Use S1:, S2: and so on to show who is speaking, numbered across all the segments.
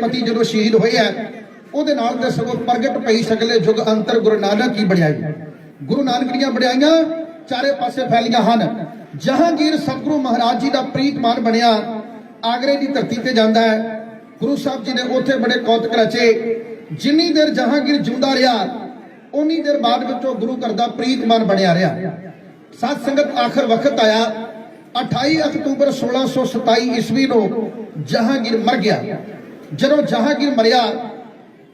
S1: ਪਤੀ ਜਦੋਂ ਸ਼ਹੀਦ ਹੋਏ ਆ, ਉਹਦੇ ਨਾਲ ਤੇ ਸਗੋਂ ਪ੍ਰਗਟ ਪਈ ਸਕਲੇ ਯੁਗ ਅੰਤਰ ਗੁਰੂ ਨਾਨਕ ਕੀ ਬੜਾਈ ਗੁਰੂ ਨਾਨਕ ਦੀਆਂ ਬੜਾਈਆਂ ਚਾਰੇ ਪਾਸੇ ਫੈਲੀਆਂ ਹਨ। ਜਹਾਂਗੀਰ ਸਤਿਗੁਰੂ ਮਹਾਰਾਜ ਜੀ ਦਾ ਪ੍ਰੀਤਮਾਨ ਬਣਿਆ ਆਗਰੇ ਦੀ ਧਰਤੀ ਤੇ ਜਾਂਦਾ ਹੈ। ਗੁਰੂ ਸਾਹਿਬ ਜੀ ਨੇ ਉੱਥੇ ਬੜੇ ਕੌਤਕ ਰਚੇ। ਜਿੰਨੀ ਦੇਰ ਜਹਾਂਗੀਰ ਜਿਉਂਦਾ ਰਿਹਾ ਉਨੀ ਦੇਰ ਬਾਅਦ ਵਿੱਚੋਂ ਗੁਰੂ ਘਰ ਦਾ ਪ੍ਰੀਤਮਾਨ ਬਣਿਆ ਰਿਹਾ। ਸਤ ਸੰਗਤ ਆਖਰ ਵਕਤ ਆਇਆ 28 ਅਕਤੂਬਰ 1627 ਈਸਵੀ ਨੂੰ ਜਹਾਂਗੀਰ ਮਰ ਗਿਆ। ਜਦੋਂ ਜਹਾਂਗੀਰ ਮਰਿਆ,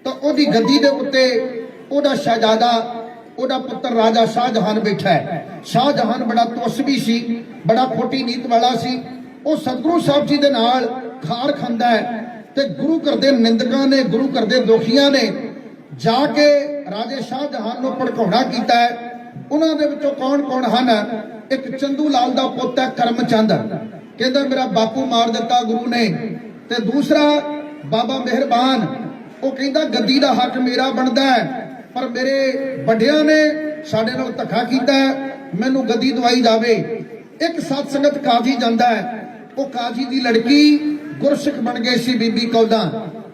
S1: ਤਾਂ ਉਹਦੀ ਗੱਦੀ ਦੇ ਉੱਤੇ ਉਹਦਾ ਸ਼ਹਿਜ਼ਾਦਾ, ਉਹਦਾ ਪੁੱਤਰ ਰਾਜਾ ਸ਼ਾਹਜਹਾਨ ਬੈਠਾ ਹੈ। ਸ਼ਾਹਜਹਾਨ ਬੜਾ ਤਵਸਬੀ ਸੀ, ਬੜਾ ਖੋਟੀ ਨੀਤ ਵਾਲਾ ਸੀ। ਉਹ ਸਤਿਗੁਰੂ ਸਾਹਿਬ ਜੀ ਦੇ ਨਾਲ ਖਾਰ ਖਾਂਦਾ ਹੈ ਤੇ ਗੁਰੂ ਘਰ ਦੇ ਨਿੰਦਕਾਂ ਨੇ, ਗੁਰੂ ਘਰ ਦੇ ਦੋਖੀਆਂ ਨੇ ਜਾ ਕੇ ਰਾਜੇ ਸ਼ਾਹਜਹਾਨ ਨੂੰ ਭੜਕਾਉਣਾ ਕੀਤਾ ਹੈ। ਉਹਨਾਂ ਦੇ ਵਿੱਚੋਂ ਕੌਣ ਕੌਣ ਹਨ? ਇੱਕ ਚੰਦੂ ਲਾਲ ਦਾ ਪੁੱਤ ਹੈ ਕਰਮਚੰਦ। ਕਹਿੰਦਾ, ਮੇਰਾ ਬਾਪੂ ਮਾਰ ਦਿੱਤਾ ਗੁਰੂ ਨੇ। ਤੇ ਦੂਸਰਾ ਬਾਬਾ ਮਿਹਰਬਾਨ। ਉਹ ਕਹਿੰਦਾ ਗੱਦੀ ਦਾ ਹੱਕ ਮੇਰਾ ਬਣਦਾ ਹੈ ਪਰ ਮੇਰੇ ਵੱਡਿਆਂ ਨੇ ਸਾਡੇ ਨਾਲ ਧੱਕਾ ਕੀਤਾ ਹੈ, ਮੈਨੂੰ ਗੱਦੀ ਦਵਾਈ ਜਾਵੇ। ਇੱਕ ਸਤ ਸੰਗਤ ਕਾਜੀ ਜਾਂਦਾ ਹੈ। ਉਹ ਕਾਜੀ ਦੀ ਲੜਕੀ ਗੁਰਸਿੱਖ ਬਣ ਗਈ ਸੀ ਬੀਬੀ ਕੌਦਾ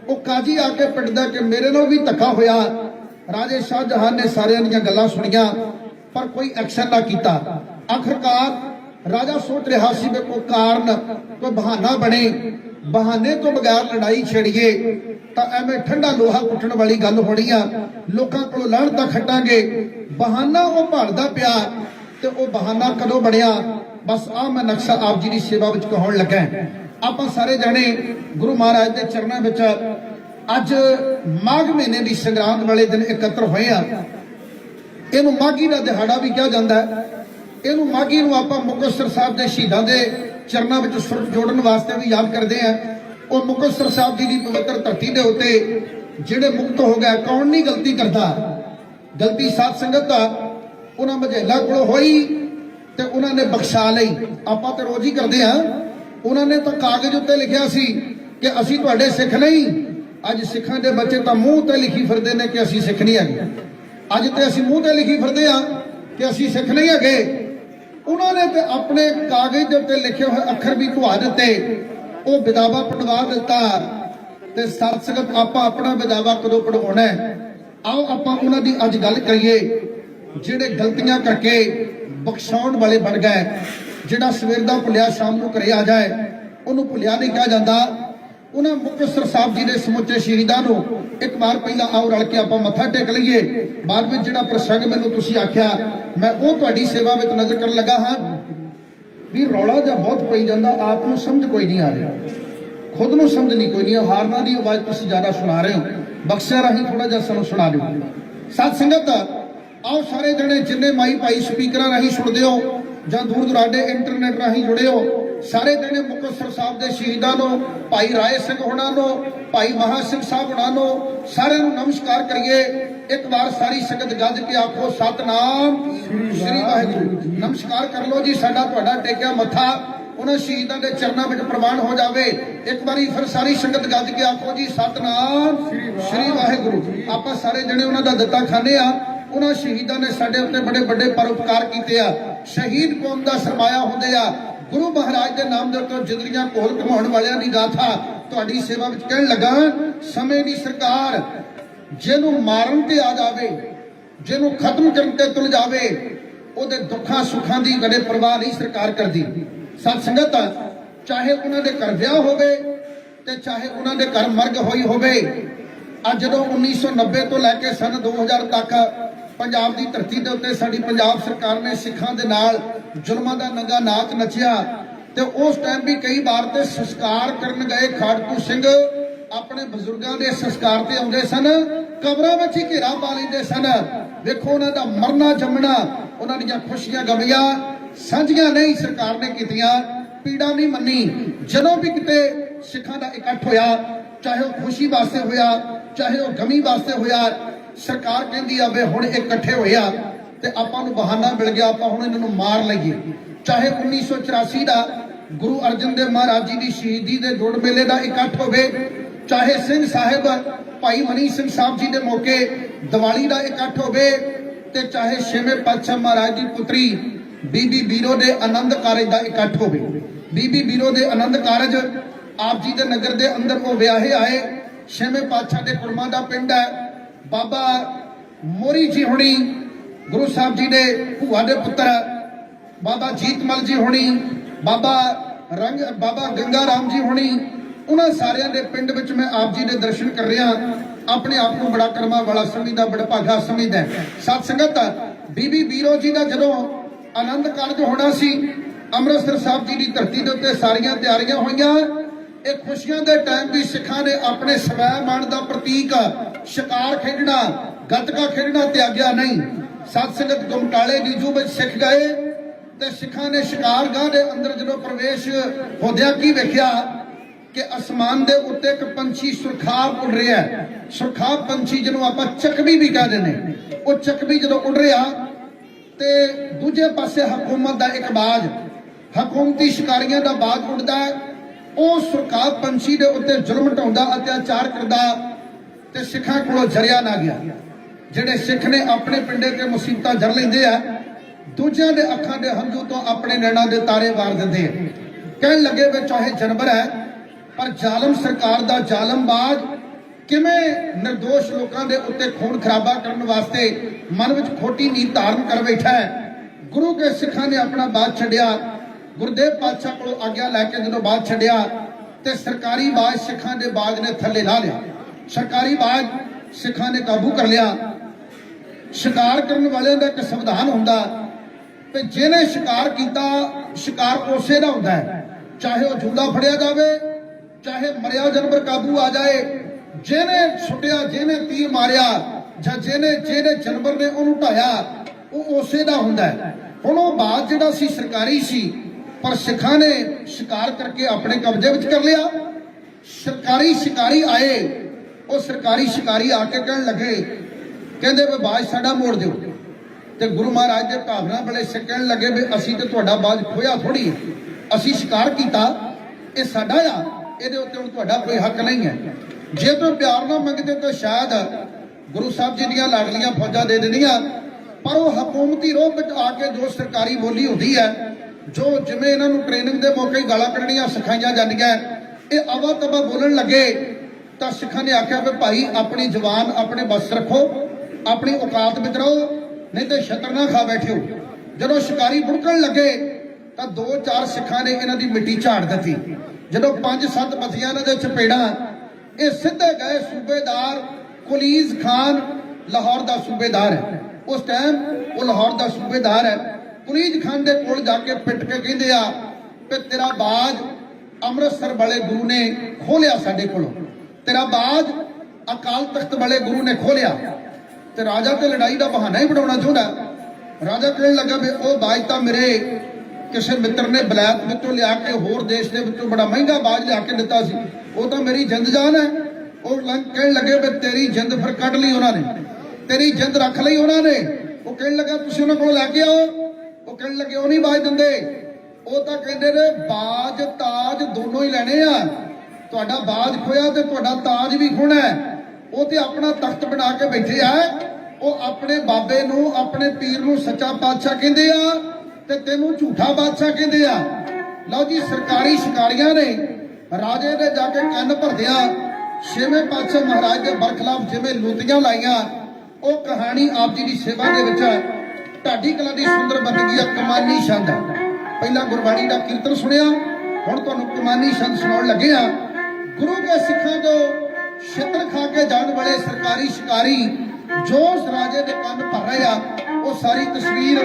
S1: ਉਹ ਕਾਜੀ ਆ ਕੇ ਪਿੱਟਦਾ ਕਿ ਮੇਰੇ ਨਾਲ ਵੀ ਧੱਕਾ ਹੋਇਆ। ਰਾਜੇ ਸ਼ਾਹਜਹਾਨ ਨੇ ਸਾਰਿਆਂ ਦੀਆਂ ਗੱਲਾਂ ਸੁਣੀਆਂ ਪਰ ਕੋਈ ਐਕਸ਼ਨ ਨਾ ਕੀਤਾ। ਆਖਰਕਾਰ ਰਾਜਾ ਸੋਚ ਰਿਹਾ ਸੀ ਵੀ ਕੋਈ ਕਾਰਨ ਕੋਈ ਬਹਾਨਾ ਬਣੇ। ਬਹਾਨੇ ਤੋਂ ਬਗੈਰ ਲੜਾਈ ਛੇੜੀਏ, ਤਾਂ ਐਵੇਂ ਠੰਡਾ ਲੋਹਾ ਕੁੱਟਣ ਵਾਲੀ ਗੱਲ ਹੋਣੀ ਆ। ਲੋਕਾਂ ਕੋਲੋਂ ਲੜਨ ਤਾਂ ਖੱਟਾਂਗੇ ਬਹਾਨਾ ਉਹ ਭਾਲਦਾ ਪਿਆ ਤੇ ਉਹ ਬਹਾਨਾ ਕਦੋਂ ਬਣਿਆ? ਬਸ ਆ ਮੈਂ ਨਕਸ਼ਾ ਆਪ ਜੀ ਦੀ ਸੇਵਾ ਵਿੱਚ ਕਹਾਉਣ ਲੱਗਾ ਆਪਾਂ ਸਾਰੇ ਜਾਣੇ ਗੁਰੂ ਮਹਾਰਾਜ ਦੇ ਚਰਨਾਂ ਵਿੱਚ ਅੱਜ ਮਾਘ ਮਹੀਨੇ ਦੀ ਸੰਗਰਾਂਦ ਵਾਲੇ ਦਿਨ ਇਕੱਤਰ ਹੋਏ ਆ। ਇਹਨੂੰ ਮਾਘੀ ਦਾ ਦਿਹਾੜਾ ਵੀ ਕਿਹਾ ਜਾਂਦਾ ਹੈ। ਇਹਨੂੰ ਮਾਘੀ ਨੂੰ ਆਪਾਂ ਮੁਕਤਸਰ ਸਾਹਿਬ ਦੇ ਸ਼ਹੀਦਾਂ ਦੇ ਚਰਨਾਂ ਵਿੱਚ ਸੁਰਤ ਜੋੜਨ ਵਾਸਤੇ ਵੀ ਯਾਦ ਕਰਦੇ ਆ। ਉਹ ਮੁਕਤਸਰ ਸਾਹਿਬ ਜੀ ਦੀ ਪਵਿੱਤਰ ਧਰਤੀ ਦੇ ਉੱਤੇ ਜਿਹੜੇ ਮੁਕਤ ਹੋ ਗਏ ਕੌਣ ਨਹੀਂ ਗਲਤੀ ਕਰਦਾ? ਗਲਤੀ ਸਾਧ ਸੰਗਤ ਦਾ, ਉਹਨਾਂ ਮਝੇਲਾ ਕੋਲ ਹੋਈ ਤੇ ਉਹਨਾਂ ਨੇ ਬਖਸ਼ਾ ਲਈ। ਆਪਾਂ ਤੇ ਰੋਜ਼ ਹੀ ਕਰਦੇ ਆ। ਉਹਨਾਂ ਨੇ ਤਾਂ ਕਾਗਜ਼ ਉੱਤੇ ਲਿਖਿਆ ਸੀ ਕਿ ਅਸੀਂ ਤੁਹਾਡੇ ਸਿੱਖ ਨਹੀਂ। ਅੱਜ ਸਿੱਖਾਂ ਦੇ ਬੱਚੇ ਤਾਂ ਮੂੰਹ ਤੇ ਲਿਖੀ ਫਿਰਦੇ ਨੇ ਕਿ ਅਸੀਂ ਸਿੱਖ ਨਹੀਂ ਹੈਗੇ। ਅੱਜ ਤੇ ਅਸੀਂ ਮੂੰਹ ਤੇ ਲਿਖੀ ਫਿਰਦੇ ਆ ਕਿ ਅਸੀਂ ਸਿੱਖ ਨਹੀਂ ਹੈਗੇ। ਉਹਨਾਂ ਨੇ ਤੇ ਆਪਣੇ ਕਾਗਜ਼ ਦੇ ਉੱਤੇ ਲਿਖੇ ਹੋਏ ਅੱਖਰ ਵੀ ਧਵਾ ਦਿੱਤੇ। ਉਹ ਵਿਦਾਵਾ ਪੜਵਾ ਦਿੱਤਾ ਤੇ ਸਤਸੰਗਤ ਆਪਾਂ ਆਪਣਾ ਵਿਦਾਵਾ ਕਦੋਂ ਪੜਵਾਉਣਾ ਆਓ ਆਪਾਂ ਉਹਨਾਂ ਦੀ ਅੱਜ ਗੱਲ ਕਰੀਏ, ਜਿਹੜੇ ਗਲਤੀਆਂ ਕਰਕੇ ਬਖਸ਼ਾਉਣ ਵਾਲੇ ਬਣ ਗਏ, ਜਿਹੜਾ ਸਵੇਰ ਦਾ ਭੁੱਲਿਆ, ਸ਼ਾਮ ਨੂੰ ਘਰੇ ਆ ਜਾਏ, ਉਹਨੂੰ ਭੁੱਲਿਆ ਨਹੀਂ ਕਿਹਾ ਜਾਂਦਾ। ਉਹਨਾਂ ਮੁਕਤਸਰ ਸਾਹਿਬ ਜੀ ਦੇ ਸਮੁੱਚੇ ਸ਼ਹੀਦਾਂ ਨੂੰ ਇੱਕ ਵਾਰ ਪਹਿਲਾਂ ਆਓ ਰਲ ਕੇ ਆਪਾਂ ਮੱਥਾ ਟੇਕ ਲਈਏ। ਬਾਅਦ ਵਿੱਚ ਜਿਹੜਾ ਪ੍ਰਸੰਗ ਮੈਨੂੰ ਤੁਸੀਂ ਆਖਿਆ, ਮੈਂ ਉਹ ਤੁਹਾਡੀ ਸੇਵਾ ਵਿੱਚ ਨਜ਼ਰ ਕਰਨ ਲੱਗਾ ਹਾਂ। ਵੀ ਰੌਲਾ ਜਿਹਾ ਬਹੁਤ ਪਈ ਜਾਂਦਾ, ਆਪ ਨੂੰ ਸਮਝ ਕੋਈ ਨਹੀਂ ਆ ਰਿਹਾ। ਖੁਦ ਨੂੰ ਸਮਝ ਨਹੀਂ, ਕੋਈ ਨਹੀਂ। ਹਾਰਨਾ ਦੀ ਆਵਾਜ਼ ਤੁਸੀਂ ਜ਼ਿਆਦਾ ਸੁਣਾ ਰਹੇ ਹੋ। ਬਖਸ਼ਿਆ ਰਾਹੀਂ ਥੋੜਾ ਜਿਹਾ ਸਾਨੂੰ ਸੁਣਾ ਦਿਓ। ਸਤ ਸੰਗਤ, ਆਓ ਸਾਰੇ ਜਣੇ ਜਿੰਨੇ ਮਾਈ ਭਾਈ ਸਪੀਕਰਾਂ ਰਾਹੀਂ ਸੁਣਦੇ ਹੋ ਜਾਂ ਦੂਰ ਦੁਰਾਡੇ ਇੰਟਰਨੈਟ ਰਾਹੀਂ ਜੁੜੇ ਹੋ ਸਾਰੇ ਜਣੇ ਮੁਕਤਸਰ ਸਾਹਿਬ ਦੇ ਸ਼ਹੀਦਾਂ ਨੂੰ, ਭਾਈ ਰਾਏ ਸਿੰਘ ਹੋਣਾ ਨੂੰ, ਭਾਈ ਮਹਾ ਸਿੰਘ ਸਾਹਿਬ ਹੋਣਾ ਨੂੰ ਸਾਰਿਆਂ ਨੂੰ ਨਮਸਕਾਰ ਕਰੀਏ। ਇੱਕ ਵਾਰ ਸਾਰੀ ਸੰਗਤ ਗੱਜ ਕੇ ਆਖੋ, ਸਤਨਾਮ ਸ੍ਰੀ ਵਾਹਿਗੁਰੂ। ਨਮਸਕਾਰ ਕਰ ਲਓ ਜੀ, ਸਾਡਾ ਤੁਹਾਡਾ ਟੇਕਿਆ ਮੱਥਾ। ਉਹਨਾਂ ਸ਼ਹੀਦਾਂ ਦੇ ਚਰਨਾਂ ਵਿੱਚ ਪ੍ਰਵਾਨ ਹੋ ਜਾਵੇ। ਇੱਕ ਵਾਰੀ ਫਿਰ ਸਾਰੀ ਸੰਗਤ ਗੱਜ ਕੇ ਆਖੋ ਜੀ, ਸਤਨਾਮ ਸ੍ਰੀ ਵਾਹਿਗੁਰੂ। ਆਪਾਂ ਸਾਰੇ ਜਣੇ ਉਹਨਾਂ ਦਾ ਦਿੱਤਾ ਖਾਣੇ ਆ। ਉਹਨਾਂ ਸ਼ਹੀਦਾਂ ਨੇ ਸਾਡੇ ਉੱਤੇ ਬੜੇ ਵੱਡੇ ਪਰਉਪਕਾਰ ਕੀਤੇ ਆ। ਸ਼ਹੀਦ ਕੌਮ ਦਾ ਸਰਮਾਇਆ ਹੁੰਦੇ ਆ। ਗੁਰੂ ਮਹਾਰਾਜ ਦੇ ਨਾਮ ਦੇ ਉੱਤੇ ਜਿੰਦਗੀਆਂ ਕੋਲ ਕਮਾਉਣ ਵਾਲਿਆਂ ਦੀ ਗਾਥਾ ਤੁਹਾਡੀ ਸੇਵਾ ਵਿੱਚ ਕਹਿਣ ਲੱਗਾ, ਸਮੇਂ ਦੀ ਸਰਕਾਰ ਜਿਹਨੂੰ ਮਾਰਨ ਤੇ ਆ ਜਾਵੇ, ਜਿਹਨੂੰ ਖਤਮ ਕਰਨ ਤੇ ਤੁਲ ਜਾਵੇ, ਉਹਦੇ ਦੁੱਖਾਂ ਸੁੱਖਾਂ ਦੀ ਕਦੇ ਪਰਵਾਹ ਨਹੀਂ ਸਰਕਾਰ ਕਰਦੀ। ਸਤ ਸੰਗਤ, ਚਾਹੇ ਉਹਨਾਂ ਦੇ ਘਰ ਵਿਆਹ ਹੋਵੇ ਤੇ ਚਾਹੇ ਉਹਨਾਂ ਦੇ ਘਰ ਮਰਗ ਹੋਈ ਹੋਵੇ, ਅੱਜ ਜਦੋਂ 1990 ਤੋਂ ਲੈ ਕੇ ਸਨ 2000 ਤੱਕ ਪੰਜਾਬ ਦੀ ਧਰਤੀ ਦੇ ਉੱਤੇ ਸਾਡੀ ਪੰਜਾਬ ਸਰਕਾਰ ਨੇ ਸਿੱਖਾਂ ਦੇ ਨਾਲ ਜ਼ੁਲਮਾਂ ਦਾ ਨੰਗਾ ਨਾਚ ਨੱਚਿਆ ਤੇ ਉਸ ਟਾਈਮ ਵੀ ਕਈ ਵਾਰ ਤੇ ਸੰਸਕਾਰ ਕਰਨ ਗਏ ਖਾੜਕੂ ਸਿੰਘ। ਆਪਣੇ ਬਜ਼ੁਰਗਾਂ ਦੇ ਸੰਸਕਾਰ ਤੇ ਆਉਂਦੇ ਸਨ, ਕਬਰਾਂ ਵਿੱਚ ਹੀ ਘੇਰਾ ਪਾ ਲੈਂਦੇ ਸਨ। ਵੇਖੋ ਉਹਨਾਂ ਦਾ ਮਰਨਾ ਜੰਮਣਾ, ਉਹਨਾਂ ਦੀਆਂ ਖੁਸ਼ੀਆਂ ਗਮੀਆਂ, ਸਾਂਝੀਆਂ ਨਹੀਂ ਸਰਕਾਰ ਨੇ ਕੀਤੀਆਂ, ਪੀੜਾ ਨਹੀਂ ਮੰਨੀ। ਜਦੋਂ ਵੀ ਕਿਤੇ ਸਿੱਖਾਂ ਦਾ ਇਕੱਠ ਹੋਇਆ, ਚਾਹੇ ਉਹ ਖੁਸ਼ੀ ਵਾਸਤੇ ਹੋਇਆ, ਚਾਹੇ ਉਹ ਗਮੀ ਵਾਸਤੇ ਹੋਇਆ ਸਰਕਾਰ ਕਹਿੰਦੀ ਆ ਵੇ ਹੁਣ ਇਕੱਠੇ ਹੋਏ ਆ ਤੇ ਆਪਾਂ ਨੂੰ ਬਹਾਨਾ ਮਿਲ ਗਿਆ, ਆਪਾਂ ਹੁਣ ਇਹਨਾਂ ਨੂੰ ਮਾਰ ਲਈਏ। ਚਾਹੇ 1984 ਦਾ ਗੁਰੂ ਅਰਜਨ ਦੇਵ ਮਹਾਰਾਜ ਜੀ ਦੀ ਸ਼ਹੀਦੀ ਦੇ ਜੋੜ ਮੇਲੇ ਦਾ ਇਕੱਠ ਹੋਵੇ, ਚਾਹੇ ਸਿੰਘ ਸਾਹਿਬ, ਭਾਈ ਮਨੀ ਸਿੰਘ ਸਾਹਿਬ ਜੀ ਦੇ ਮੌਕੇ ਦੀਵਾਲੀ ਦਾ ਇਕੱਠ ਹੋਵੇ, ਤੇ ਚਾਹੇ ਛੇਵੇਂ ਪਾਤਸ਼ਾਹ ਮਹਾਰਾਜ ਦੀ ਪੁੱਤਰੀ ਬੀਬੀ ਬੀਰੋ ਦੇ ਆਨੰਦ ਕਾਰਜ ਦਾ ਇਕੱਠ ਹੋਵੇ। ਬੀਬੀ ਬੀਰੋ ਦੇ ਆਨੰਦ ਕਾਰਜ ਆਪ ਜੀ ਦੇ ਨਗਰ ਦੇ ਅੰਦਰ ਉਹ ਵਿਆਹੇ ਆਏ, ਛੇਵੇਂ ਪਾਤਸ਼ਾਹ ਦੇ ਕੁਰਮਾਂ ਦਾ ਪਿੰਡ ਹੈ ਬਾਬਾ ਮੋਰੀ ਜੀ ਹੁਣੀ, ਗੁਰੂ ਸਾਹਿਬ ਜੀ ਦੇ ਭੂਆ ਦੇ ਪੁੱਤਰ, ਬਾਬਾ ਜੀਤਮਲ ਜੀ ਹੁਣੀ, ਬਾਬਾ ਰੰਗ, ਬਾਬਾ ਗੰਗਾ ਰਾਮ ਜੀ ਹੁਣੀ, ਉਹਨਾਂ ਸਾਰਿਆਂ ਦੇ ਪਿੰਡ ਵਿੱਚ ਮੈਂ ਆਪ ਜੀ ਦੇ ਦਰਸ਼ਨ ਕਰ ਰਿਹਾ ਆਪਣੇ ਆਪ ਨੂੰ ਬੜਾ ਕਰਮਾ ਵਾਲਾ ਸਮਝਦਾ, ਬੜਾ ਭਾਗਾ ਸਮਝਦਾ ਸਤ ਸੰਗਤ, ਬੀਬੀ ਵੀਰੋ ਜੀ ਦਾ ਜਦੋਂ ਆਨੰਦ ਕਾਰਜ ਹੋਣਾ ਸੀ, ਅੰਮ੍ਰਿਤਸਰ ਸਾਹਿਬ ਜੀ ਦੀ ਧਰਤੀ ਦੇ ਉੱਤੇ ਸਾਰੀਆਂ ਤਿਆਰੀਆਂ ਹੋਈਆਂ ਇਹ ਖੁਸ਼ੀਆਂ ਦੇ ਟਾਈਮ ਵੀ ਸਿੱਖਾਂ ਨੇ ਆਪਣੇ ਸਵੈਮਾਨ ਦਾ ਪ੍ਰਤੀਕ ਸ਼ਿਕਾਰ ਖੇਡਣਾ, ਗੱਤਕਾ ਖੇਡਣਾ ਤਿਆਗਿਆ ਨਹੀਂ। ਸਤ ਸੰਗਤ ਗੁਮਟਾਲੇ ਨੀਜੂ ਵਿੱਚ ਸਿੱਖ ਗਏ ਤੇ ਸਿੱਖਾਂ ਨੇ ਸ਼ਿਕਾਰਗਾਹ ਦੇ ਅੰਦਰ ਜਦੋਂ ਪ੍ਰਵੇਸ਼ ਹੋਦਿਆਂ ਕੀ ਵੇਖਿਆ ਕਿ ਅਸਮਾਨ ਦੇ ਉੱਤੇ ਇੱਕ ਪੰਛੀ ਸੁਰਖਾਬ ਉੱਡ ਰਿਹਾ ਹੈ। ਸੁਰਖਾਬ ਪੰਛੀ ਜਿਹਨੂੰ ਆਪਾਂ ਚੱਕਵੀ ਵੀ ਕਹਿੰਦੇ ਨੇ ਉਹ ਚੱਕਵੀ ਜਦੋਂ ਉੱਡ ਰਿਹਾ ਤੇ ਦੂਜੇ ਪਾਸੇ ਹਕੂਮਤ ਦਾ ਇੱਕ ਬਾਜ, ਹਕੂਮਤੀ ਸ਼ਿਕਾਰੀਆਂ ਦਾ ਬਾਜ ਉੱਡਦਾ ਹੈ। ਉਹ ਸੁਰਖਾਬ ਪੰਛੀ ਦੇ ਉੱਤੇ ਜ਼ੁਲਮ ਢਾਉਂਦਾ, ਅਤਿਆਚਾਰ ਕਰਦਾ ਤੇ ਸਿੱਖਾਂ ਕੋਲੋਂ ਜਰਿਆ ਨਾ ਗਿਆ। ਜਿਹੜੇ ਸਿੱਖ ਨੇ ਆਪਣੇ ਪਿੰਡੇ ਤੇ ਮੁਸੀਬਤਾਂ ਜਰ ਲੈਂਦੇ ਆ, ਦੂਜਿਆਂ ਦੇ ਅੱਖਾਂ ਦੇ ਹੰਝੂ ਤੋਂ ਆਪਣੇ ਨੈਣਾਂ ਦੇ ਤਾਰੇ ਵਾਰ ਦਿੰਦੇ ਆ। ਕਹਿਣ ਲੱਗੇ ਵੀ ਚਾਹੇ ਜਨਵਰ ਹੈ, ਪਰ ਜ਼ਾਲਮ ਸਰਕਾਰ ਦਾ ਜ਼ਾਲਮ ਬਾਜ ਕਿਵੇਂ નિર્ਦੋਸ਼ ਲੋਕਾਂ ਦੇ ਉੱਤੇ ਖੂਨ ਖਰਾਬਾ ਕਰਨ ਵਾਸਤੇ ਮਨ ਵਿੱਚ ਖੋਟੀ ਨੀਤ ਧਾਰਨ ਕਰ ਬੈਠਾ ਹੈ। ਗੁਰੂ ਕੇ ਸਿੱਖਾਂ ਨੇ ਆਪਣਾ ਬਾਤ ਛੱਡਿਆ ਗੁਰਦੇਵ ਪਾਤਸ਼ਾਹ ਕੋਲੋਂ ਆਗਿਆ ਲੈ ਕੇ ਜਦੋਂ ਬਾਤ ਛੱਡਿਆ ਤੇ ਸਰਕਾਰੀ ਬਾਜ ਸਿੱਖਾਂ ਦੇ ਬਾਗ ਨੇ ਥੱਲੇ ਲਾ ਲਿਆ। ਸਰਕਾਰੀ ਬਾਜ ਸਿੱਖਾਂ ਨੇ ਕਾਬੂ ਕਰ ਲਿਆ। ਸ਼ਿਕਾਰ ਕਰਨ ਵਾਲਿਆਂ ਦਾ ਇੱਕ ਸੰਵਿਧਾਨ ਹੁੰਦਾ ਤੇ ਜਿਹਨੇ ਸ਼ਿਕਾਰ ਕੀਤਾ, ਸ਼ਿਕਾਰ ਉਸੇ ਦਾ ਹੁੰਦਾ ਚਾਹੇ ਉਹ ਜੂਦਾ ਫੜਿਆ ਜਾਵੇ, ਚਾਹੇ ਮਰਿਆ ਜਾਨਵਰ ਕਾਬੂ ਆ ਜਾਏ, ਜਿਹਨੇ ਛੁੱਟਿਆ ਜਿਹਨੇ ਤੀਰ ਮਾਰਿਆ ਜਾਂ ਜਿਹਨੇ ਜਿਹਨੇ ਜਾਨਵਰ ਨੇ ਉਹਨੂੰ ਢਾਇਆ ਉਹ ਉਸੇ ਦਾ ਹੁੰਦਾ ਹੁਣ ਉਹ ਬਾਤ ਜਿਹੜਾ ਸੀ, ਸਰਕਾਰੀ ਸੀ ਪਰ ਸਿੱਖਾਂ ਨੇ ਸ਼ਿਕਾਰ ਕਰਕੇ ਆਪਣੇ ਕਬਜ਼ੇ ਵਿੱਚ ਕਰ ਲਿਆ। ਸਰਕਾਰੀ ਸ਼ਿਕਾਰੀ ਆਏ, ਉਹ ਸਰਕਾਰੀ ਸ਼ਿਕਾਰੀ ਆ ਕੇ ਕਹਿਣ ਲੱਗੇ, ਕਹਿੰਦੇ ਵੀ ਬਾਜ ਸਾਡਾ ਮੋੜ ਦਿਓ। ਤੇ ਗੁਰੂ ਮਹਾਰਾਜ ਦੇ ਭਾਵਨਾ ਬੜੇ ਸਿੱਕਣ ਲੱਗੇ ਵੀ ਅਸੀਂ ਤੇ ਤੁਹਾਡਾ ਬਾਜ ਖੋਇਆ ਥੋੜੀ ਅਸੀਂ ਸ਼ਿਕਾਰ ਕੀਤਾ, ਇਹ ਸਾਡਾ ਆ, ਇਹਦੇ ਉੱਤੇ ਹੁਣ ਤੁਹਾਡਾ ਕੋਈ ਹੱਕ ਨਹੀਂ ਹੈ। ਜੇ ਤੁਸੀਂ ਪਿਆਰ ਨਾਲ ਮੰਗਦੇ ਤਾਂ ਸ਼ਾਇਦ ਗੁਰੂ ਸਾਹਿਬ ਜੀ ਦੀਆਂ ਲਾਡਲੀਆਂ ਫੌਜਾਂ ਦੇ ਦੇਣੀਆਂ, ਪਰ ਉਹ ਹਕੂਮਤੀ ਰੋਹ ਵਿੱਚ ਆ ਕੇ ਜੋ ਸਰਕਾਰੀ ਬੋਲੀ ਹੁੰਦੀ ਹੈ ਜੋ ਜਿਵੇਂ ਇਹਨਾਂ ਨੂੰ ਟ੍ਰੇਨਿੰਗ ਦੇ ਮੌਕੇ ਹੀ ਗਾਲਾਂ ਕੱਢਣੀਆਂ, ਸਿਖਾਈਆਂ ਜਾਂਦੀਆਂ, ਇਹ ਆਵਾ ਤਵਾ ਬੋਲਣ ਲੱਗੇ, ਤਾਂ ਸਿੱਖਾਂ ਨੇ ਆਖਿਆ ਵੀ ਭਾਈ ਆਪਣੀ ਜ਼ੁਬਾਨ ਆਪਣੇ ਬਸ ਰੱਖੋ, ਆਪਣੀ ਔਕਾਤ ਵਿੱਚ ਨਹੀਂ ਤੇ ਛਤਰ ਨਾ ਖਾ ਬੈਠਿਓ। ਜਦੋਂ ਸ਼ਿਕਾਰੀ ਬੁੜਕਣ ਲੱਗੇ, ਤਾਂ ਦੋ ਚਾਰ ਸਿੱਖਾਂ ਨੇ ਇਹਨਾਂ ਦੀ ਮਿੱਟੀ ਝਾੜ ਦਿੱਤੀ। ਜਦੋਂ ਪੰਜ ਸੱਤ ਬਸੀਆਂ ਇਹਨਾਂ ਦੇ ਚਪੇੜਾਂ, ਇਹ ਸਿੱਧੇ ਗਏ ਸੂਬੇਦਾਰ ਕੁਲੀਜ਼ ਖਾਨ, ਲਾਹੌਰ ਦਾ ਸੂਬੇਦਾਰ ਹੈ। ਉਸ ਟਾਈਮ ਉਹ ਲਾਹੌਰ ਦਾ ਸੂਬੇਦਾਰ ਹੈ। ਕੁਲੀਜ਼ ਖਾਨ ਦੇ ਕੋਲ ਜਾ ਕੇ ਪਿੱਟ ਕੇ ਕਹਿੰਦੇ ਆ ਕਿ ਤੇਰਾ ਬਾਜ ਅੰਮ੍ਰਿਤਸਰ ਵਾਲੇ ਗੁਰੂ ਨੇ ਖੋਲਿਆ ਸਾਡੇ ਕੋਲੋਂ। ਤੇਰਾ ਬਾਜ ਅਕਾਲ ਤਖਤ ਵਾਲੇ ਗੁਰੂ ਨੇ ਖੋਲਿਆ। ਤੇ ਰਾਜਾ ਤੇ ਲੜਾਈ ਦਾ ਬਹਾਨਾ ਹੀ ਬਣਾਉਣਾ ਚਾਹੁੰਦਾ ਰਾਜਾ ਕਹਿਣ ਲੱਗਾ ਵੀ ਉਹ ਬਾਜ ਤਾਂ ਮੇਰੇ ਕਿਸੇ ਮਿੱਤਰ ਨੇ ਬਲੈਤ ਵਿੱਚੋਂ ਲਿਆ ਕੇ ਹੋਰ ਦੇਸ਼ ਦੇ ਵਿੱਚੋਂ ਬੜਾ ਮਹਿੰਗਾ ਬਾਜ ਲਿਆ ਕੇ ਦਿੱਤਾ ਸੀ। ਉਹ ਤਾਂ ਮੇਰੀ ਜਿੰਦ ਜਾਨ ਹੈ। ਉਹ ਕਹਿਣ ਲੱਗੇ ਵੀ ਤੇਰੀ ਜਿੰਦ ਫਿਰ ਕੱਢ ਲਈ ਉਹਨਾਂ ਨੇ। ਤੇਰੀ ਜਿੰਦ ਰੱਖ ਲਈ ਉਹਨਾਂ ਨੇ। ਉਹ ਕਹਿਣ ਲੱਗਾ, ਤੁਸੀਂ ਉਹਨਾਂ ਕੋਲ ਲੈ ਕੇ ਆਓ। ਉਹ ਕਹਿਣ ਲੱਗੇ, ਉਹ ਨਹੀਂ ਬਾਜ ਦਿੰਦੇ। ਉਹ ਤਾਂ ਕਹਿੰਦੇ ਨੇ, ਬਾਜ, ਤਾਜ ਦੋਨੋਂ ਹੀ ਲੈਣੇ ਆ। ਤੁਹਾਡਾ ਬਾਜ ਖੋਇਆ ਤੇ ਤੁਹਾਡਾ ਤਾਜ ਵੀ ਖੋਣਾ ਉਹ ਤੇ ਆਪਣਾ ਤਖਤ ਬਣਾ ਕੇ ਬੈਠੇ ਆ। ਉਹ ਆਪਣੇ ਬਾਬੇ ਨੂੰ, ਆਪਣੇ ਪੀਰ ਨੂੰ ਸੱਚਾ ਪਾਤਸ਼ਾਹ ਕਹਿੰਦੇ ਆ ਤੇ ਤੈਨੂੰ ਝੂਠਾ ਬਾਦਸ਼ਾਹ ਕਹਿੰਦੇ ਆ। ਲਓ ਜੀ, ਸਰਕਾਰੀ ਸ਼ਿਕਾਰੀਆਂ ਨੇ ਰਾਜੇ ਦੇ ਜਾ ਕੇ ਕੰਨ ਭਰਦਿਆਂ ਛੇਵੇਂ ਪਾਤਸ਼ਾਹ ਮਹਾਰਾਜ ਦੇ ਬਰਖਲਾਫ ਜਿਵੇਂ ਲੂਤੀਆਂ ਲਾਈਆਂ, ਉਹ ਕਹਾਣੀ ਆਪ ਜੀ ਦੀ ਸੇਵਾ ਦੇ ਵਿੱਚ ਹੈ। ਢਾਡੀ ਕਲਾ ਦੀ ਸੁੰਦਰ ਬੰਦਗੀ ਆ ਕਮਾਨੀ ਛੰਦ। ਪਹਿਲਾਂ ਗੁਰਬਾਣੀ ਦਾ ਕੀਰਤਨ ਸੁਣਿਆ, ਹੁਣ ਤੁਹਾਨੂੰ ਕਮਾਨੀ ਛੰਦ ਸੁਣਾਉਣ ਲੱਗੇ ਆ। ਗੁਰੂ ਕੇ ਸਿੱਖਾਂ ਤੋਂ ਛਿੱਤਰ ਖਾ ਕੇ ਜਾਣ ਵਾਲੇ ਸਰਕਾਰੀ ਸ਼ਿਕਾਰੀ ਜੋ ਉਸ ਰਾਜੇ ਦੇ ਕੰਨ ਭਰ ਰਹੇ ਆ, ਉਹ ਸਾਰੀ ਤਸਵੀਰ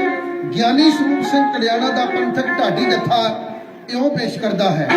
S1: ਗਿਆਨੀ ਸਰੂਪ ਸਿੰਘ ਕੜਿਆਣਾ ਦਾ ਪੰਥਕ ਢਾਡੀ ਜਥਾ ਇਉਂ ਪੇਸ਼ ਕਰਦਾ ਹੈ।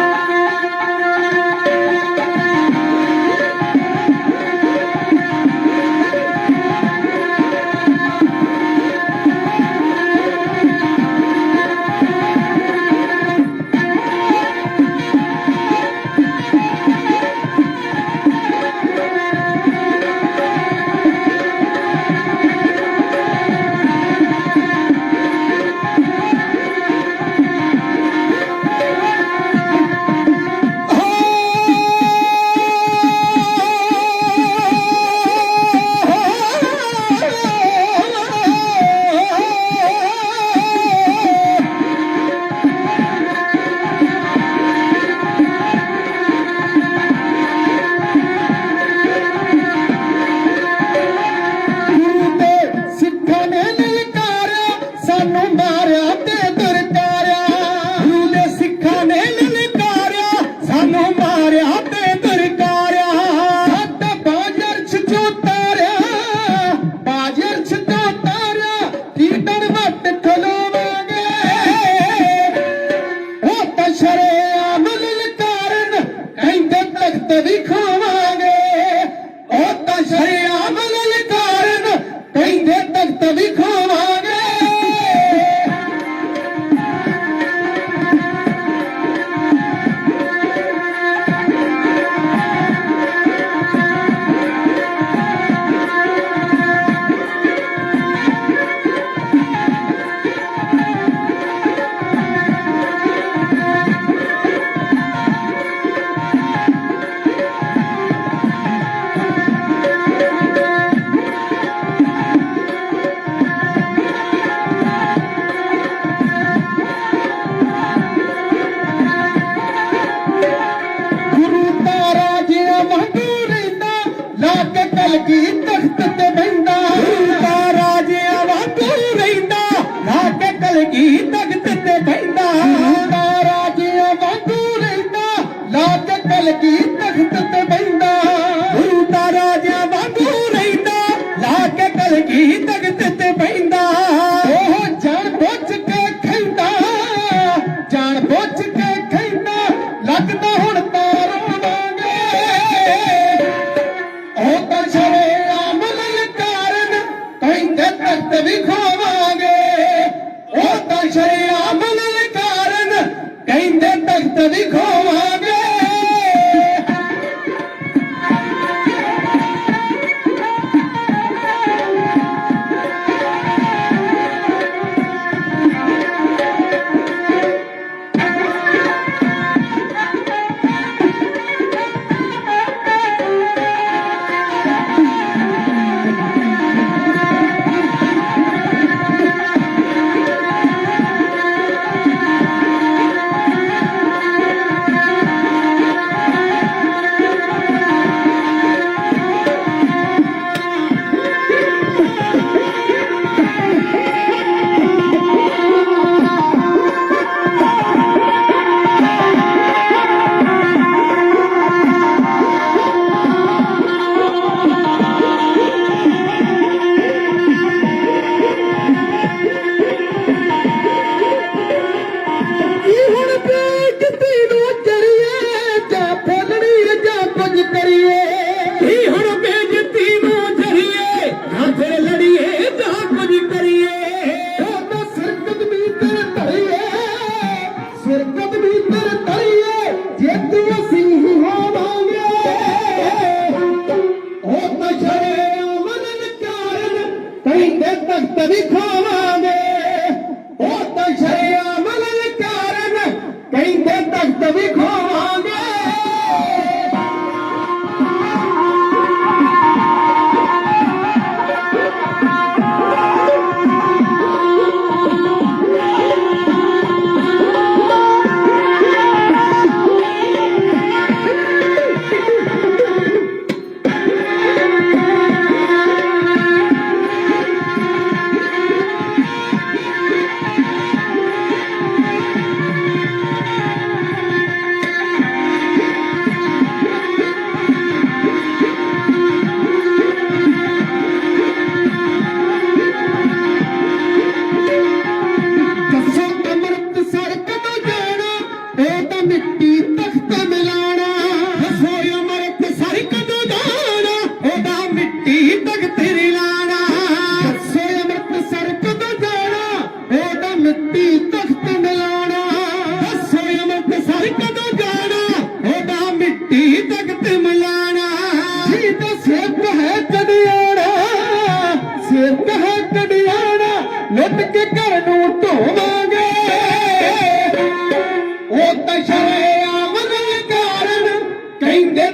S2: ਕਹਿੰਦੇ ਤਖਤ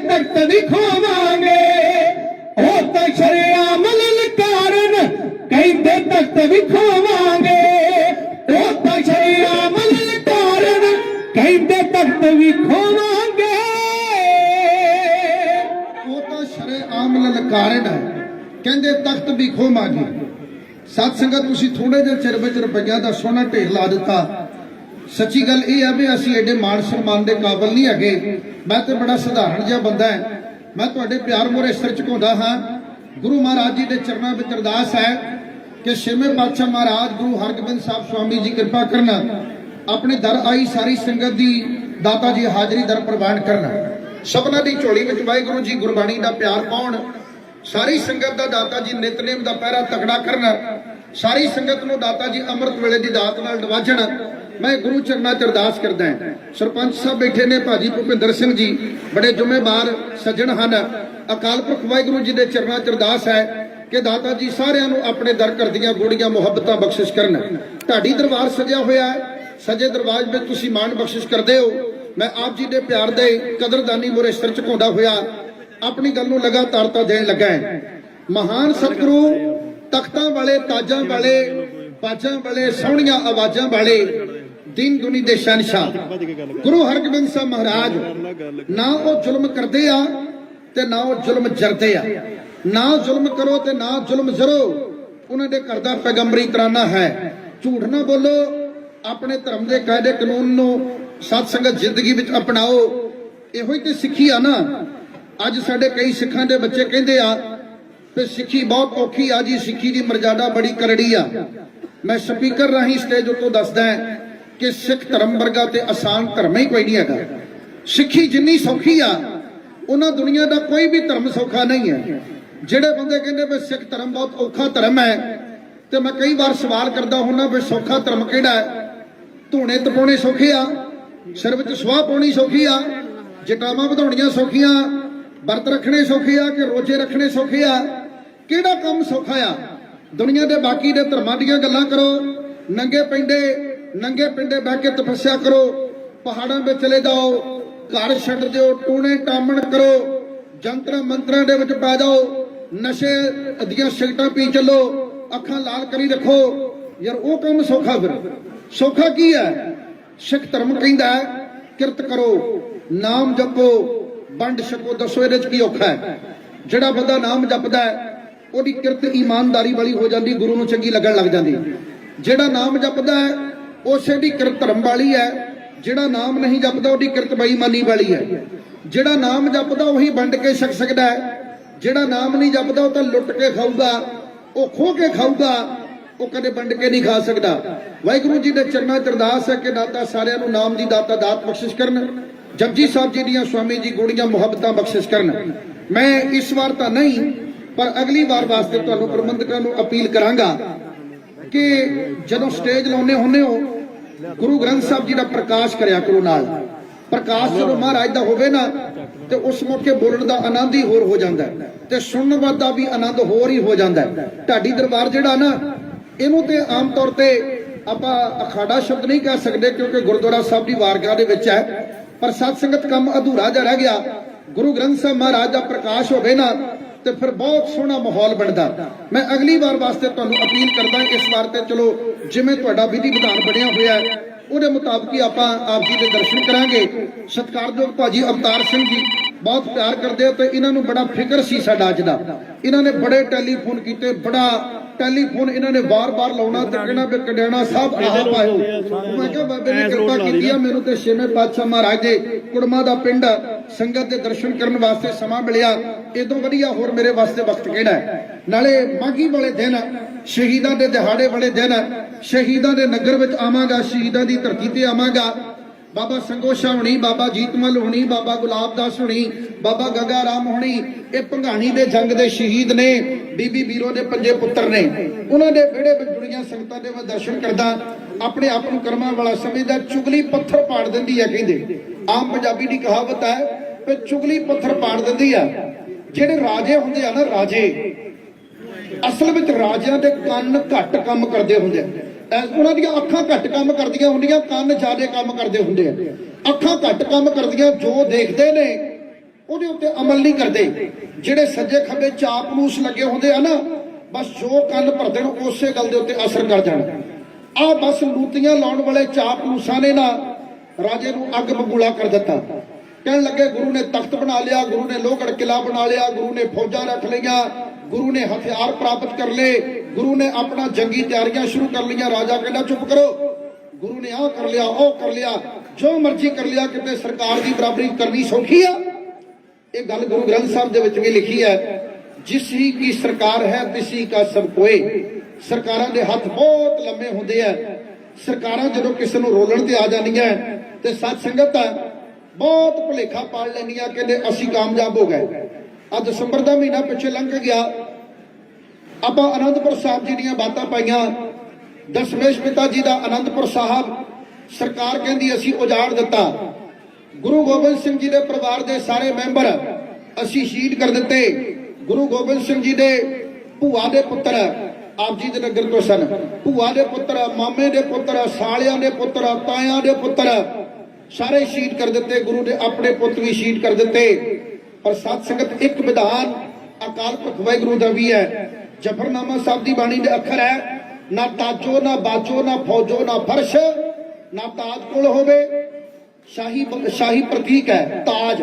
S2: ਤਖਤ ਵੀ ਖੋਵਾਂਗੇ ਉਹ ਤਾਂ ਸ਼ਰੇ ਆਮਨ ਕਹਿੰਦੇ ਤਖਤ ਵੀ ਉਹ ਤਾਂ ਸ਼ਰੇ ਆਮਨ ਕਹਿੰਦੇ ਤਖਤ ਵੀ ਉਹ ਤਾਂ ਸ਼ਰੇ
S1: ਆਮ ਲਲਕਾਰਨ ਕਹਿੰਦੇ ਤਖਤ ਵੀ ਖੋਵਾਂਗੇ ਸਤ ਸੰਗਤ, ਤੁਸੀਂ ਥੋੜੇ ਜਿਹੇ ਚਿਰ ਵਿੱਚ ਰੁਪਈਆ ਦਾ ਸੋਨਾ ਢੇਰ ਲਾ ਦਿੱਤਾ। ਸੱਚੀ ਗੱਲ ਇਹ ਆ ਵੀ ਅਸੀਂ ਐਡੇ ਮਾਣ ਸਨਮਾਨ ਦੇ ਕਾਬਲ ਨਹੀਂ ਹੈਗੇ। ਮੈਂ ਤੇ ਬੜਾ ਸਧਾਰਨ ਜਿਹਾ ਬੰਦਾ ਹੈ। ਮੈਂ ਤੁਹਾਡੇ ਪਿਆਰ ਮੋਰੇ ਸਿਰ ਝੁਕਾਉਂਦਾ ਹਾਂ। ਗੁਰੂ ਮਹਾਰਾਜ ਜੀ ਦੇ ਚਰਨਾਂ ਵਿੱਚ ਅਰਦਾਸ ਹੈ ਕਿ ਛੇਵੇਂ ਪਾਤਸ਼ਾਹ ਮਹਾਰਾਜ ਗੁਰੂ ਹਰਗੋਬਿੰਦ ਸਾਹਿਬ ਸਵਾਮੀ ਜੀ ਕਿਰਪਾ ਕਰਨ, ਆਪਣੇ ਦਰ ਆਈ ਸਾਰੀ ਸੰਗਤ ਦੀ ਦਾਤਾ ਜੀ ਹਾਜ਼ਰੀ ਦਰ ਪ੍ਰਵਾਨ ਕਰਨ। ਸਭਨਾਂ ਦੀ ਝੋਲੀ ਵਿੱਚ ਵਾਹਿਗੁਰੂ ਜੀ ਗੁਰਬਾਣੀ ਦਾ ਪਿਆਰ ਪਾਉਣ, ਸਾਰੀ ਸੰਗਤ ਦਾ ਦਾਤਾ ਜੀ ਨਿਤਨੇਮ ਦਾ ਪਹਿਰਾ ਤਕੜਾ ਕਰਨ, ਸਾਰੀ ਸੰਗਤ ਨੂੰ ਦਾਤਾ ਜੀ ਅੰਮ੍ਰਿਤ ਵੇਲੇ ਦੀ ਦਾਤ ਨਾਲ ਨਵਾਜਣ ਮੈਂ ਗੁਰੂ ਚਰਨਾਂ 'ਚ ਅਰਦਾਸ ਕਰਦਾ ਹਾਂ। ਸਰਪੰਚ ਸਾਹਿਬ ਬੈਠੇ ਨੇ ਭਾਜੀ ਭੁਪਿੰਦਰ ਸਿੰਘ ਜੀ, ਬੜੇ ਜ਼ਿੰਮੇਵਾਰ ਸੱਜਣ ਹਨ। ਅਕਾਲ ਪੁਰਖ ਵਾਹਿਗੁਰੂ ਜੀ ਦੇ ਚਰਨਾਂ 'ਚ ਅਰਦਾਸ ਹੈ ਕਿ ਦਾਤਾ ਜੀ ਸਾਰਿਆਂ ਨੂੰ ਆਪਣੇ ਦਰ ਕਰਦੀਆਂ ਗੋੜੀਆਂ ਮੁਹੱਬਤਾਂ ਬਖਸ਼ਿਸ਼ ਕਰਨ। ਢਾਡੀ ਦਰਬਾਰ ਸਜਿਆ ਹੋਇਆ ਹੈ। ਸਜੇ ਦਰਬਾਰ ਵਿੱਚ ਤੁਸੀਂ ਮਾਣ ਬਖਸ਼ਿਸ਼ ਕਰਦੇ ਹੋ। ਮੈਂ ਆਪ ਜੀ ਦੇ ਪਿਆਰ ਦੇ ਕਦਰਦਾਨੀ ਮੋਰੇ ਸਿਰ ਝੁਕਾਉਂਦਾ ਹੋਇਆ ਆਪਣੀ ਗੱਲ ਨੂੰ ਲਗਾਤਾਰਤਾ ਦੇਣ ਲੱਗਾ ਹੈ। ਮਹਾਨ ਸਤਿਗੁਰੂ, ਤਖਤਾਂ ਵਾਲੇ, ਤਾਜਾਂ ਵਾਲੇ, ਬਾਜਾਂ ਵਾਲੇ, ਸੋਹਣੀਆਂ ਆਵਾਜ਼ਾਂ ਵਾਲੇ ਦੀਨ ਦੁਨੀ ਦੇ ਸ਼ਹਿਨशाह ਗੁਰੂ ਹਰਗੋਬਿੰਦ ਸਾਹਿਬ ਮਹਾਰਾਜ, ਨਾ ਉਹ ਜ਼ੁਲਮ ਕਰਦੇ ਆ ਤੇ ਨਾ ਉਹ ਜ਼ੁਲਮ ਜਰਦੇ ਆ। ਨਾ ਜ਼ੁਲਮ ਕਰੋ ਤੇ ਨਾ ਜ਼ੁਲਮ ਜ਼ਰੋ। ਉਹਨਾਂ ਦੇ ਘਰ ਦਾ ਪੈਗੰਬਰੀ ਤਰਾਨਾ ਹੈ। ਝੂਠ ਨਾ ਬੋਲੋ, ਆਪਣੇ ਧਰਮ ਦੇ ਕਾਇਦੇ ਕਾਨੂੰਨ ਨੂੰ ਸਤ ਸੰਗਤ ਜ਼ਿੰਦਗੀ ਵਿੱਚ ਅਪਣਾਓ। ਇਹੋ ਹੀ ਤੇ ਸਿੱਖੀ ਆ ਨਾ। ਅੱਜ ਸਾਡੇ ਕਈ ਸਿੱਖਾਂ ਦੇ ਬੱਚੇ ਕਹਿੰਦੇ ਆ, ਤੇ ਸਿੱਖੀ ਬਹੁਤ ਔਖੀ ਆ ਜੀ, ਸਿੱਖੀ ਦੀ ਮਰਜ਼ਾਦਾ ਬੜੀ ਕਰੜੀ ਆ। ਮੈਂ ਸਪੀਕਰ ਰਾਹੀਂ ਸਟੇਜ ਉੱਤੋਂ ਦੱਸਦਾ ਕਿ ਸਿੱਖ ਧਰਮ ਵਰਗਾ ਤੇ ਆਸਾਨ ਧਰਮ ਹੀ ਕੋਈ ਨਹੀਂ ਹੈਗਾ। ਸਿੱਖੀ ਜਿੰਨੀ ਸੌਖੀ ਆ, ਉਹਨਾਂ ਦੁਨੀਆ ਦਾ ਕੋਈ ਵੀ ਧਰਮ ਸੌਖਾ ਨਹੀਂ ਹੈ। ਜਿਹੜੇ ਬੰਦੇ ਕਹਿੰਦੇ ਵੀ ਸਿੱਖ ਧਰਮ ਬਹੁਤ ਔਖਾ ਧਰਮ ਹੈ, ਤੇ ਮੈਂ ਕਈ ਵਾਰ ਸਵਾਲ ਕਰਦਾ ਹੁੰਦਾ ਵੀ ਸੌਖਾ ਧਰਮ ਕਿਹੜਾ ਹੈ? ਧੂਣੇ ਤਪਾਉਣੇ ਸੌਖੇ ਆ, ਸਿਰ ਵਿੱਚ ਸਵਾਹ ਪਾਉਣੀ ਸੌਖੀ ਆ, ਜਟਾਵਾਂ ਵਧਾਉਣੀਆਂ ਸੌਖੀਆਂ, ਵਰਤ ਰੱਖਣੇ ਸੌਖੇ ਆ ਕਿ ਰੋਜ਼ੇ ਰੱਖਣੇ ਸੌਖੇ ਆ? ਕਿਹੜਾ ਕੰਮ ਸੌਖਾ ਆ? ਦੁਨੀਆ ਦੇ ਬਾਕੀ ਦੇ ਧਰਮਾਂ ਦੀਆਂ ਗੱਲਾਂ ਕਰੋ, ਨੰਗੇ ਪੈਂਦੇ ਨੰਗੇ ਪਿੰਡੇ ਬਹਿ ਕੇ ਤਪੱਸਿਆ ਕਰੋ, ਪਹਾੜਾਂ ਵਿੱਚ ਚਲੇ ਜਾਓ, ਘਰ ਛੱਡ ਦਿਓ, ਟੂਣੇ ਟਾਮਣ ਕਰੋ, ਜੰਤਰਾਂ ਮੰਤਰਾਂ ਦੇ ਵਿੱਚ ਪੈ ਜਾਓ, ਨਸ਼ੇ ਦੀਆਂ ਸਿਗਟਾਂ ਪੀ ਚੱਲੋ, ਅੱਖਾਂ ਲਾਲ ਕਰੀ ਰੱਖੋ। ਯਾਰ ਉਹ ਕੰਮ ਸੌਖਾ ਫਿਰ। ਸੌਖਾ ਕੀ ਹੈ? ਸਿੱਖ ਧਰਮ ਕਹਿੰਦਾ ਹੈ, ਕਿਰਤ ਕਰੋ, ਨਾਮ ਜਪੋ, ਵੰਡ ਛਕੋ, ਦੱਸੋ ਇਹਦੇ ਚ ਕੀ ਔਖਾ ਹੈ? ਜਿਹੜਾ ਬੰਦਾ ਨਾਮ ਜਪਦਾ ਹੈ, ਉਹਦੀ ਕਿਰਤ ਇਮਾਨਦਾਰੀ ਵਾਲੀ ਹੋ ਜਾਂਦੀ, ਗੁਰੂ ਨੂੰ ਚੰਗੀ ਲੱਗਣ ਲੱਗ ਜਾਂਦੀ। ਜਿਹੜਾ ਨਾਮ ਜਪਦਾ ਹੈ ਉਸੇ ਦੀ ਕਿਰਤ ਧਰਮ ਵਾਲੀ ਹੈ, ਜਿਹੜਾ ਨਾਮ ਨਹੀਂ ਜਪਦਾ ਉਹਦੀ ਕਿਰਤ ਬੇਈਮਾਨੀ ਵਾਲੀ ਹੈ। ਜਿਹੜਾ ਨਾਮ ਜਪਦਾ ਉਹੀ ਵੰਡ ਕੇ ਛਕ ਸਕਦਾ ਹੈ। ਜਿਹੜਾ ਨਾਮ ਨਹੀਂ ਜਪਦਾ ਉਹ ਤਾਂ ਲੁੱਟ ਕੇ ਖਾਊਗਾ, ਉਹ ਖੋ ਕੇ ਖਾਊਗਾ, ਉਹ ਕਦੇ ਵੰਡ ਕੇ ਨਹੀਂ ਖਾ ਸਕਦਾ। ਵਾਹਿਗੁਰੂ ਜੀ ਦੇ ਚਰਨਾਂ 'ਚ ਅਰਦਾਸ ਹੈ ਕਿ ਦਾਤਾ ਸਾਰਿਆਂ ਨੂੰ ਨਾਮ ਦੀ ਦਾਤਾ ਦਾਤ ਬਖਸ਼ਿਸ਼ ਕਰਨ ਜਪਜੀ ਸਾਹਿਬ ਜੀ ਦੀਆਂ ਸਵਾਮੀ ਜੀ ਗੋੜੀਆਂ ਮੁਹੱਬਤਾਂ ਬਖਸ਼ਿਸ਼ ਕਰਨ। ਮੈਂ ਇਸ ਵਾਰ ਤਾਂ ਨਹੀਂ, ਪਰ ਅਗਲੀ ਵਾਰ ਵਾਸਤੇ ਤੁਹਾਨੂੰ ਪ੍ਰਬੰਧਕਾਂ ਨੂੰ ਅਪੀਲ ਕਰਾਂਗਾ ਕਿ ਜਦੋਂ ਸਟੇਜ ਲਾਉਨੇ ਹੁੰਨੇ ਹੋ, ਗੁਰੂ ਗ੍ਰੰਥ ਸਾਹਿਬ ਜੀ ਦਾ ਪ੍ਰਕਾਸ਼ ਕਰਿਆ ਕਰੋ ਨਾਲ। ਪ੍ਰਕਾਸ਼ ਜਦੋਂ ਮਹਾਰਾਜ ਦਾ ਹੋਵੇ ਨਾ, ਤੇ ਉਸ ਮੌਕੇ ਬੋਲਣ ਦਾ ਆਨੰਦ ਹੀ ਹੋਰ ਹੋ ਜਾਂਦਾ ਤੇ ਸੁਣਨ ਦਾ ਵੀ ਆਨੰਦ ਹੋਰ ਹੀ ਹੋ ਜਾਂਦਾ ਢਾਡੀ ਦਰਬਾਰ ਜਿਹੜਾ ਨਾ, ਇਹਨੂੰ ਤੇ ਆਮ ਤੌਰ ਤੇ ਆਪਾਂ ਅਖਾੜਾ ਸ਼ਬਦ ਨਹੀਂ ਕਹਿ ਸਕਦੇ ਕਿਉਂਕਿ ਗੁਰਦੁਆਰਾ ਸਾਹਿਬ ਦੀ ਵਾਰਗਾਹ ਦੇ ਵਿੱਚ ਹੈ, ਪਰ ਸਤ ਸੰਗਤ ਕੰਮ ਅਧੂਰਾ ਜਿਹਾ ਰਹਿ ਗਿਆ। ਗੁਰੂ ਗ੍ਰੰਥ ਸਾਹਿਬ ਮਹਾਰਾਜ ਦਾ ਪ੍ਰਕਾਸ਼ ਹੋਵੇ ਨਾ ਤੇ ਫਿਰ ਬਹੁਤ ਸੋਹਣਾ ਮਾਹੌਲ ਬਣਦਾ। ਮੈਂ ਅਗਲੀ ਵਾਰ ਵਾਸਤੇ ਤੁਹਾਨੂੰ ਅਪੀਲ ਕਰਦਾ ਇਸ ਵਾਰ ਤੇ ਚਲੋ, ਜਿਵੇਂ ਤੁਹਾਡਾ ਵਿਧੀ ਵਿਧਾਨ ਬਣਿਆ ਹੋਇਆ ਹੈ, ਉਹਦੇ ਮੁਤਾਬਕ ਹੀ ਆਪਾਂ ਆਪ ਜੀ ਦੇ ਦਰਸ਼ਨ ਕਰਾਂਗੇ। ਸਤਿਕਾਰਯੋਗ ਭਾਜੀ ਅਵਤਾਰ ਸਿੰਘ ਜੀ ਬਹੁਤ ਪਿਆਰ ਕਰਦੇ ਹੋ ਤੇ ਇਹਨਾਂ ਨੂੰ ਬੜਾ ਫਿਕਰ ਸੀ ਸਾਡਾ ਅੱਜ ਦਾ। ਇਹਨਾਂ ਨੇ ਬੜੇ ਟੈਲੀਫੋਨ ਕੀਤੇ ਬੜਾ ਟੈਲੀਫੋਨ ਇਹਨਾਂ ਨੇ ਵਾਰ-ਵਾਰ ਲਾਉਣਾ ਤੇ ਕਹਿਣਾ ਵੀ ਕਡਿਆਣਾ ਸਾਹਿਬ ਆਪ ਆਇਓ ਮੈਂ ਕਿਹਾ ਬਾਬੇ ਨੇ ਕਿਰਪਾ ਕੀਤੀ ਆ ਮੈਨੂੰ ਤੇ ਛੇਵੇਂ ਪਾਤਸ਼ਾਹ ਮਹਾਰਾਜ ਦੇ ਕੁੜਮਾ ਦਾ ਪਿੰਡ ਸੰਗਤ ਦੇ ਦਰਸ਼ਨ ਕਰਨ ਵਾਸਤੇ ਸਮਾਂ ਮਿਲਿਆ। ਇਦੋਂ ਵਧੀਆ ਹੋਰ ਮੇਰੇ ਵਾਸਤੇ ਵਕਤ ਕਿਹੜਾ ਹੈ? ਨਾਲੇ ਮਾਗੀ ਵਾਲੇ ਦਿਨ ਸ਼ਹੀਦਾਂ ਦੇ ਦਿਹਾੜੇ ਵਾਲੇ ਦਿਨ ਸ਼ਹੀਦਾਂ ਦੇ ਨਗਰ ਵਿੱਚ ਆਵਾਂਗਾ ਸ਼ਹੀਦਾਂ ਦੀ ਧਰਤੀ ਤੇ ਆਵਾਂਗਾ। ਬਾਬਾ ਸੰਗੋਸ਼ਾ ਹੋਣੀ, ਬਾਬਾ ਜੀਤਮਲ ਹੁਣੀ, ਬਾਬਾ ਗੁਲਾਬਦਾਸ ਹੁਣੀ, ਬਾਬਾ ਗੰਗਾ ਰਾਮ ਹੁਣੀ, ਇਹ ਭੰਗਾਣੀ ਦੇ ਜੰਗ ਦੇ ਸ਼ਹੀਦ ਨੇ, ਬੀਬੀ ਵੀਰੋ ਦੇ ਪੰਜੇ ਪੁੱਤਰ ਨੇ। ਉਹਨਾਂ ਦੇ ਵਿਹੜੇ ਵਿੱਚ ਜੁੜੀਆਂ ਸੰਗਤਾਂ ਦੇ ਮੈਂ ਦਰਸ਼ਨ ਕਰਦਾ, ਆਪਣੇ ਆਪ ਨੂੰ ਕਰਮਾਂ ਵਾਲਾ ਸਮਝਦਾ, ਚੁਗਲੀ ਪੱਥਰ ਪਾੜ ਦਿੰਦੀ ਹੈ ਕਹਿੰਦੇ। ਆਮ ਪੰਜਾਬੀ ਦੀ ਕਹਾਵਤ ਹੈ ਕਿ ਚੁਗਲੀ ਪੱਥਰ ਪਾੜ ਦਿੰਦੀ ਆ ਜਿਹੜੇ ਰਾਜੇ ਹੁੰਦੇ ਆ ਨਾ, ਰਾਜੇ, ਅਸਲ ਵਿੱਚ ਰਾਜਿਆਂ ਦੇ ਕੰਨ ਘੱਟ ਕੰਮ ਕਰਦੇ ਹੁੰਦੇ ਆ। ਉਹਨਾਂ ਦੀਆਂ ਅੱਖਾਂ ਘੱਟ ਕੰਮ ਕਰਦੀਆਂ ਹੁੰਦੀਆਂ, ਕੰਨ ਜ਼ਿਆਦਾ ਕੰਮ ਕਰਦੇ ਹੁੰਦੇ ਆ। ਅੱਖਾਂ ਘੱਟ ਕੰਮ ਕਰਦੀਆਂ, ਜੋ ਦੇਖਦੇ ਨੇ, ਉਹਦੇ ਉੱਤੇ ਅਮਲ ਨਹੀਂ ਕਰਦੇ। ਜਿਹੜੇ ਸੱਜੇ ਖੱਬੇ ਚਾਪਲੂਸ ਲੱਗੇ ਹੁੰਦੇ ਆ ਨਾ, ਬਸ ਜੋ ਕੰਨ ਭਰਦੇ ਨੇ, ਉਸੇ ਗੱਲ ਦੇ ਉੱਤੇ ਅਸਰ ਕਰ ਜਾਣ। ਆ ਬਸ ਲੂਤੀਆਂ ਲਾਉਣ ਵਾਲੇ ਚਾਪਲੂਸਾਂ ਨੇ ਨਾ, ਰਾਜੇ ਨੂੰ ਅੱਗ ਬਬੂਲਾ ਕਰ ਦਿੱਤਾ। ਕਹਿਣ ਲੱਗੇ, ਗੁਰੂ ਨੇ ਤਖਤ ਬਣਾ ਲਿਆ, ਗੁਰੂ ਨੇ ਲੋਹਗੜ ਕਿਲਾ ਬਣਾ ਲਿਆ, ਗੁਰੂ ਨੇ ਫੌਜਾਂ ਰੱਖ ਲਈਆਂ ਗੁਰੂ ਨੇ ਹਥਿਆਰ ਪ੍ਰਾਪਤ ਕਰ ਲਏ। ਗੁਰੂ ਨੇ ਆਪਣਾ ਜੰਗੀ ਤਿਆਰੀਆਂ ਸ਼ੁਰੂ ਕਰ ਲਈਆਂ। ਰਾਜਾ ਕਹਿੰਦਾ, ਚੁੱਪ ਕਰੋ। ਗੁਰੂ ਨੇ ਆਹ ਕਰ ਲਿਆ, ਉਹ ਕਰ ਲਿਆ। ਜੋ ਮਰਜ਼ੀ ਕਰ ਲਿਆ, ਕਿਤੇ ਸਰਕਾਰ ਦੀ ਬਰਾਬਰੀ ਕਰਨੀ ਸੌਖੀ ਆ। ਇਹ ਗੱਲ ਗੁਰੂ ਗ੍ਰੰਥ ਸਾਹਿਬ ਦੇ ਵਿੱਚ ਵੀ ਲਿਖੀ ਹੈ। ਜਿਸ ਹੀ ਕੀ ਸਰਕਾਰ ਹੈ, ਤਿਸੀ ਕਾ ਸਭ ਕੋਏ। ਸਰਕਾਰਾਂ ਦੇ ਹੱਥ ਬਹੁਤ ਲੰਮੇ ਹੁੰਦੇ ਆ। ਸਰਕਾਰਾਂ ਜਦੋਂ ਕਿਸੇ ਨੂੰ ਰੋਲਣ ਤੇ ਆ ਜਾਂਦੀਆਂ ਤੇ ਸਤ ਸੰਗਤ ਬਹੁਤ ਭੁਲੇਖਾ ਪਾਲ ਲੈਂਦੀਆਂ, ਕਹਿੰਦੇ, ਅਸੀਂ ਕਾਮਯਾਬ ਹੋ ਗਏ। ਆ ਦਸੰਬਰ ਦਾ ਮਹੀਨਾ ਪਿੱਛੇ ਲੰਘ ਗਿਆ। ਆਪਾਂ ਅਨੰਦਪੁਰ ਸਾਹਿਬ ਜੀ ਦੀਆਂ ਬਾਤਾਂ ਪਾਈਆਂ। ਦਸ਼ਮੇਸ਼ ਪਿਤਾ ਜੀ ਦਾ ਅਨੰਦਪੁਰ ਸਾਹਿਬ, ਸਰਕਾਰ ਕਹਿੰਦੀ ਅਸੀਂ ਉਜਾੜ ਦਿੱਤਾ। ਗੁਰੂ ਗੋਬਿੰਦ ਸਿੰਘ ਜੀ ਦੇ ਪਰਿਵਾਰ ਦੇ ਸਾਰੇ ਮੈਂਬਰ, ਅਸੀਂ ਸ਼ਹੀਦ ਕਰ ਦਿੱਤੇ। ਗੁਰੂ ਗੋਬਿੰਦ ਸਿੰਘ ਜੀ ਦੇ ਭੂਆ ਦੇ ਪੁੱਤਰ ਆਪ ਜੀ ਦੇ ਨਗਰ ਤੋਂ ਸਨ। ਭੂਆ ਦੇ ਪੁੱਤਰ, ਮਾਮੇ ਦੇ ਪੁੱਤਰ, ਸਾਲਿਆਂ ਦੇ ਪੁੱਤਰ, ਤਾਇਆਂ ਦੇ ਪੁੱਤਰ ਸਾਰੇ ਸ਼ਹੀਦ ਕਰ ਦਿੱਤੇ। ਗੁਰੂ ਦੇ ਆਪਣੇ ਪੁੱਤ ਵੀ ਸ਼ਹੀਦ ਕਰ ਦਿੱਤੇ। ਪਰ ਸਾਧ ਸੰਗਤ ਇੱਕ ਵਿਧਾਨ ਅਕਾਲ ਪੁਰਖ ਵਾਹਿਗੁਰੂ ਦਾ ਵੀ ਹੈ। ਜਫਰਨਾਮਾ ਸਾਹਿਬ ਦੀ ਬਾਣੀ ਦੇ ਅੱਖਰ ਹੈ, ਨਾ ਤਾਜੋ, ਨਾ ਬਾਜੋ, ਨਾ ਫੌਜੋ, ਨਾ ਫਰਸ਼, ਨਾ ਤਾਜ ਕੋਲ ਹੋਵੇ, ਸ਼ਾਹੀ ਸ਼ਾਹੀ ਪ੍ਰਤੀਕ ਹੈ, ਤਾਜ।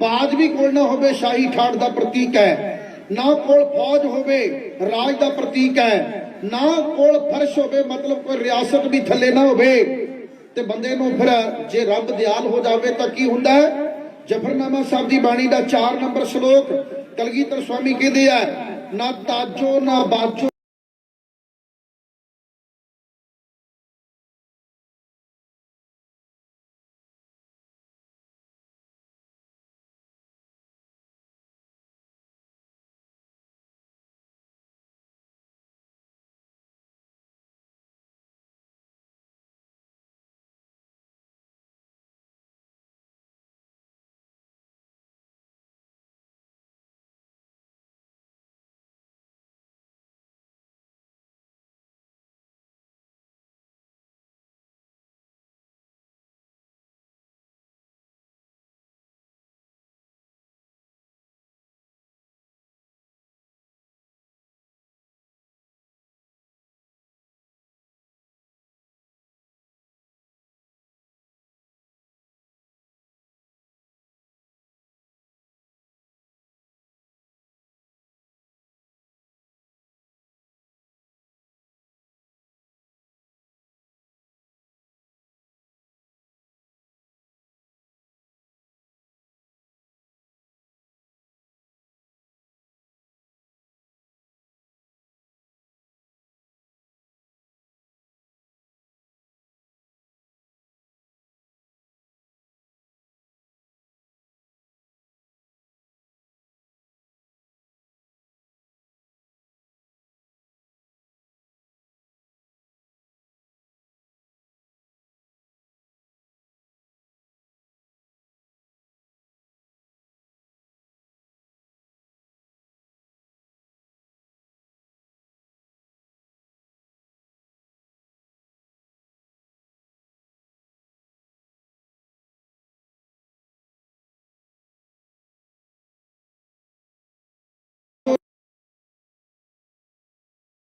S1: ਬਾਜ ਵੀ ਕੋਲ ਨਾ ਹੋਵੇ, ਸ਼ਾਹੀ ਠਾੜ ਦਾ ਪ੍ਰਤੀਕ ਹੈ। ਨਾ ਕੋਲ ਫੌਜ ਹੋਵੇ, ਰਾਜ ਦਾ ਪ੍ਰਤੀਕ ਹੈ। ਨਾ ਕੋਲ ਫਰਸ਼ ਹੋਵੇ, ਮਤਲਬ ਕੋਈ ਰਿਆਸਤ ਵੀ ਥੱਲੇ ਨਾ ਹੋਵੇ। ਤੇ ਬੰਦੇ ਨੂੰ ਫਿਰ ਜੇ ਰੱਬ ਦਿਆਲ ਹੋ ਜਾਵੇ ਤਾਂ ਕੀ ਹੁੰਦਾ ਹੈ? ਜਫਰਨਾਮਾ ਸਾਹਿਬ ਦੀ ਬਾਣੀ ਦਾ 4 ਨੰਬਰ ਸ਼ਲੋਕ ਕਲਗੀਧਰ ਸਵਾਮੀ ਕਹਿੰਦੇ ਆ, ਨਾ ਤਾਜੋ, ਨਾ ਬਾਜੋ।